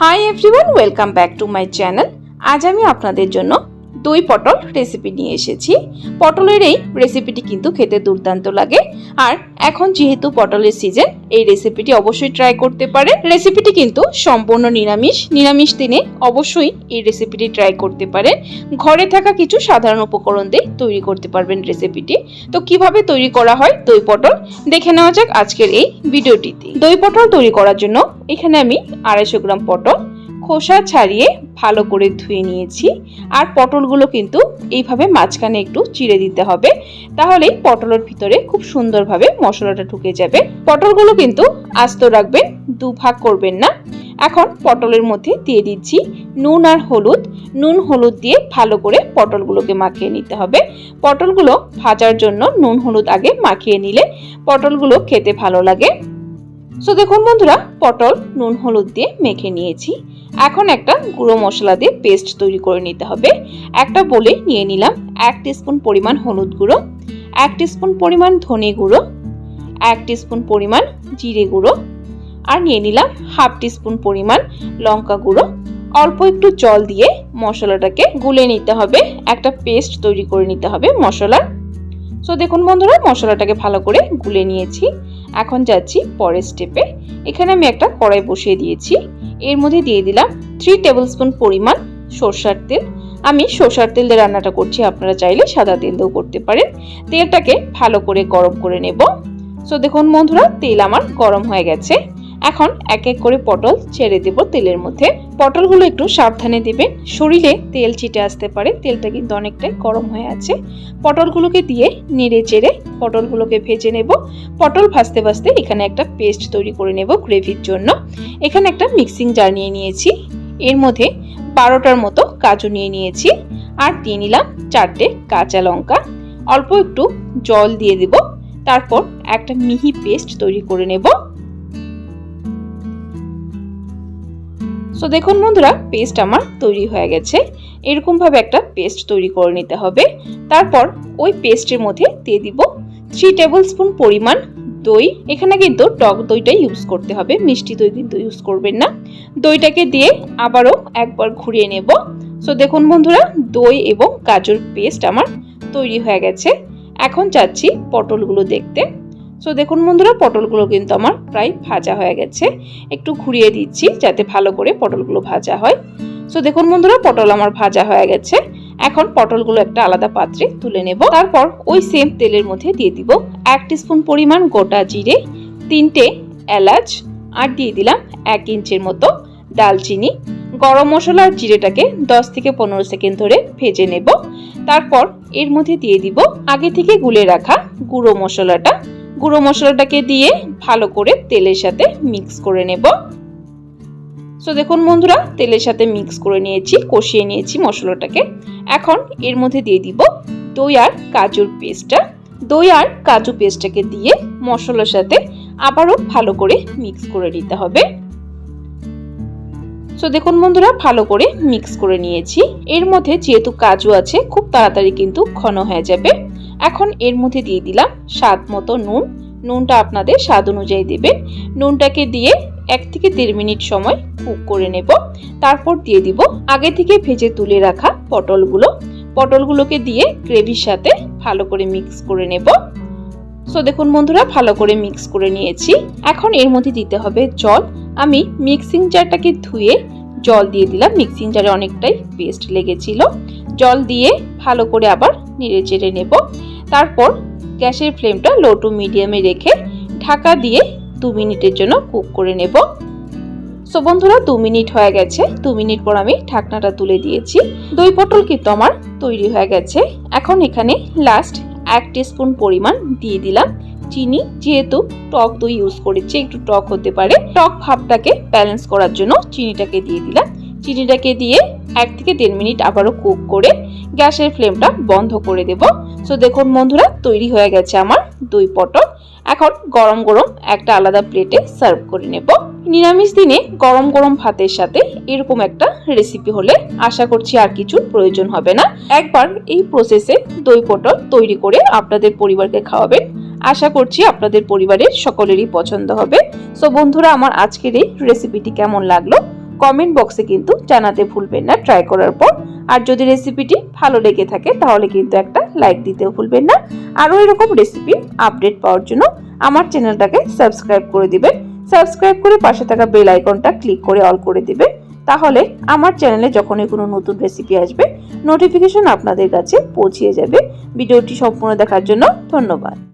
Hi everyone welcome back to my channel আজ আমি আপনাদের জন্য দই পটল রেসিপি নিয়ে এসেছি। পটলের এই রেসিপিটি কিন্তু খেতে দুর্দান্ত লাগে। আর এখন যেহেতু পটলের সিজন এই রেসিপিটি অবশ্যই ট্রাই করতে পারেন। রেসিপিটি কিন্তু সম্পূর্ণ নিরামিষ। নিরামিষ দিনে অবশ্যই এই রেসিপিটি ট্রাই করতে পারেন। ঘরে থাকা কিছু সাধারণ উপকরণ দিয়ে তৈরি করতে পারবেন রেসিপিটি তো কীভাবে তৈরি করা হয় দই পটল? দেখে নেওয়া যাক আজকের এই ভিডিওটিতে দই পটল তৈরি করার জন্য এখানে আমি আড়াইশো গ্রাম পটল, খোসা ছাড়িয়ে ভালো করে ধুয়ে নিয়েছি। আর পটলগুলো কিন্তু এইভাবে মাঝখানে একটু চিড়ে দিতে হবে। তাহলেই পটলের ভিতরে খুব সুন্দরভাবে মশলাটা ঢুকে যাবে। পটলগুলো কিন্তু আস্ত রাখবেন দু ভাগ করবেন না। এখন পটলের মধ্যে দিয়ে দিচ্ছি নুন আর হলুদ। নুন, হলুদ দিয়ে ভালো করে পটলগুলোকে মাখিয়ে নিতে হবে। পটলগুলো ভাজার জন্য নুন, হলুদ আগে মাখিয়ে নিলে পটলগুলো খেতে ভালো লাগে। সো দেখুন বন্ধুরা পটল, নুন, হলুদ দিয়ে মেখে নিয়েছি। এখন একটা গুঁড়ো মশলা দিয়ে পেস্ট তৈরি করে নিতে হবে। একটা বলে নিয়ে নিলাম এক স্পুন পরিমাণ হলুদ গুঁড়ো, এক স্পুন পরিমাণ ধনে গুঁড়ো, এক স্পুন পরিমাণ জিরে গুঁড়ো, আর নিয়ে নিলাম হাফ স্পুন পরিমাণ লঙ্কা গুঁড়ো। অল্প একটু জল দিয়ে মশলাটাকে গুলে নিতে হবে। একটা পেস্ট তৈরি করে নিতে হবে মশলার। সো দেখুন বন্ধুরা, মশলাটাকে ভালো করে গুলে নিয়েছি। এখন যাচ্ছি পরের স্টেপে এখানে আমি একটা কড়াই বসিয়ে দিয়েছি। এর মধ্যে দিয়ে দিলাম থ্রি টেবিল স্পুন পরিমাণ সর্ষার তেল। আমি সর্ষার তেল দিয়ে রান্নাটা করছি, আপনারা চাইলে সাদা তেল দিয়েও করতে পারেন। তেলটাকে ভালো করে গরম করে নেব। সো দেখুন বন্ধুরা, তেল আমার গরম হয়ে গেছে। এখন এক এক করে পটল ছেড়ে দেব তেলের মধ্যে। পটলগুলো একটু সাবধানে দেবেন। শরীরে তেল ছিটে আসতে পারে, তেলটা কিন্তু অনেকটাই গরম হয়ে আছে। পটলগুলোকে দিয়ে নেড়ে চেড়ে পটলগুলোকে ভেজে নেব। পটল ভাজতে ভাজতে এখানে একটা পেস্ট তৈরি করে নেব গ্রেভির জন্য। এখানে একটা মিক্সিং জার নিয়ে নিয়েছি। এর মধ্যে বারোটার মতো কাজু নিয়ে নিয়েছি আর দিয়ে নিলাম চারটে কাঁচা লঙ্কা। অল্প একটু জল দিয়ে দেব। তারপর একটা মিহি পেস্ট তৈরি করে নেব। সো দেখুন বন্ধুরা পেস্ট আমার তৈরি হয়ে গেছে। এরকমভাবে একটা পেস্ট তৈরি করে নিতে হবে। তারপর ওই পেস্টের মধ্যে দিয়ে দিব থ্রি টেবিল স্পুন পরিমাণ দই। এখানে কিন্তু টক দইটাই ইউজ করতে হবে, মিষ্টি দই কিন্তু ইউজ করবেন না। দইটাকে দিয়ে আবারও একবার ঘুরিয়ে নেব। সো দেখুন বন্ধুরা, দই এবং গাজর পেস্ট আমার তৈরি হয়ে গেছে। এখন যাচ্ছি পটলগুলো দেখতে। সো দেখুন বন্ধুরা, পটলগুলো কিন্তু আমার প্রায় ভাজা হয়ে গেছে। একটু ঘুরিয়ে দিচ্ছি যাতে ভালো করে পটলগুলো ভাজা হয়। সো দেখুন বন্ধুরা, পটল আমার ভাজা হয়ে গেছে। এখন পটলগুলো একটা আলাদা পাত্রে তুলে নেব। তারপর ওই সেম তেলের মধ্যে দিয়ে দিব এক স্পুন পরিমাণ গোটা জিরে, তিনটে এলাচ, আর দিয়ে দিলাম এক ইঞ্চের মতো দালচিনি। গরম মশলা আর জিরেটাকে দশ থেকে পনেরো সেকেন্ড ধরে ভেজে নেব। তারপর এর মধ্যে দিয়ে দিব আগে থেকে গুলে রাখা গুঁড়ো মশলাটা গুঁড়ো মশলাটাকে দিয়ে ভালো করে তেলের সাথে মিক্স করে নেব। সো দেখুন বন্ধুরা, তেলের সাথে মিক্স করে নিয়েছি, কষিয়ে নিয়েছি মশলাটাকে। এখন এর মধ্যে দিয়ে দিব দই আর কাজুর পেস্টটা। দই আর কাজু পেস্টটাকে দিয়ে মশলার সাথে আবারও ভালো করে মিক্স করে নিতে হবে। সো দেখুন বন্ধুরা, ভালো করে মিক্স করে নিয়েছি। এর মধ্যে যেহেতু কাজু আছে, খুব তাড়াতাড়ি কিন্তু ঘন হয়ে যাবে। এখন এর মধ্যে দিয়ে দিলাম স্বাদ মতো নুন। নুনটা আপনাদের স্বাদ অনুযায়ী দেবেন। নুনটাকে দিয়ে এক থেকে দেড় মিনিট সময় কুক করে নেব। তারপর দিয়ে দিব আগে থেকে ভেজে তুলে রাখা পটলগুলো। পটলগুলোকে দিয়ে গ্রেভির সাথে ভালো করে মিক্স করে নেব। সো দেখুন বন্ধুরা, ভালো করে মিক্স করে নিয়েছি। এখন এর মধ্যে দিতে হবে জল। আমি মিক্সিং জারটাকে ধুয়ে জল দিয়ে দিলাম। মিক্সিং জারে অনেকটাই পেস্ট লেগেছিল। জল দিয়ে ভালো করে আবার নেড়ে চেড়ে নেব। তারপর গ্যাসের ফ্লেমটা লো টু মিডিয়ামে রেখে ঢাকা দিয়ে দু মিনিটের জন্য কুক করে নেব। সো বন্ধুরা, দু মিনিট হয়ে গেছে। দু মিনিট পর আমি ঢাকনাটা তুলে দিয়েছি। দই পটল কিন্তু আমার তৈরি হয়ে গেছে। এখন এখানে লাস্ট এক স্পুন পরিমাণ দিয়ে দিলাম চিনি। যেহেতু টক দই ইউজ করেছি, একটু টক হতে পারে। টক ভাবটাকে ব্যালেন্স করার জন্য চিনিটাকে দিয়ে দিলাম। চিনিটাকে দিয়ে এক থেকে দেড় মিনিট আবারও কুক করে গ্যাসের ফ্লেমটা বন্ধ করে দেব। সো দেখুন বন্ধুরা, তৈরি হয়ে গেছে আমার দই পটল। এখন গরম গরম একটা আলাদা প্লেটে সার্ভ করে নেব। নিরামিষ দিনে গরম গরম ভাতের সাথে এরকম একটা রেসিপি হলে আশা করছি আর কিছুর প্রয়োজন হবে না। একবার এই প্রসেসে দই পটল তৈরি করে আপনাদের পরিবারকে খাওয়াবেন। আশা করছি আপনাদের পরিবারের সকলেরই পছন্দ হবে। সো বন্ধুরা, আমার আজকের এই রেসিপিটি কেমন লাগল? কমেন্ট বক্সে কিন্তু জানাতে ভুলবেন না ট্রাই করার পর। আর যদি রেসিপিটি ভালো লেগে থাকে, তাহলে কিন্তু একটা লাইক দিতেও ভুলবেন না। আরও এরকম রেসিপি আপডেট পাওয়ার জন্য আমার চ্যানেলটাকে সাবস্ক্রাইব করে দিবেন। সাবস্ক্রাইব করে পাশে থাকা বেল আইকনটা ক্লিক করে অল করে দিবেন। তাহলে আমার চ্যানেলে যখনই কোনো নতুন রেসিপি আসবে নোটিফিকেশন আপনাদের কাছে পৌঁছিয়ে যাবে। ভিডিওটি সম্পূর্ণ দেখার জন্য ধন্যবাদ।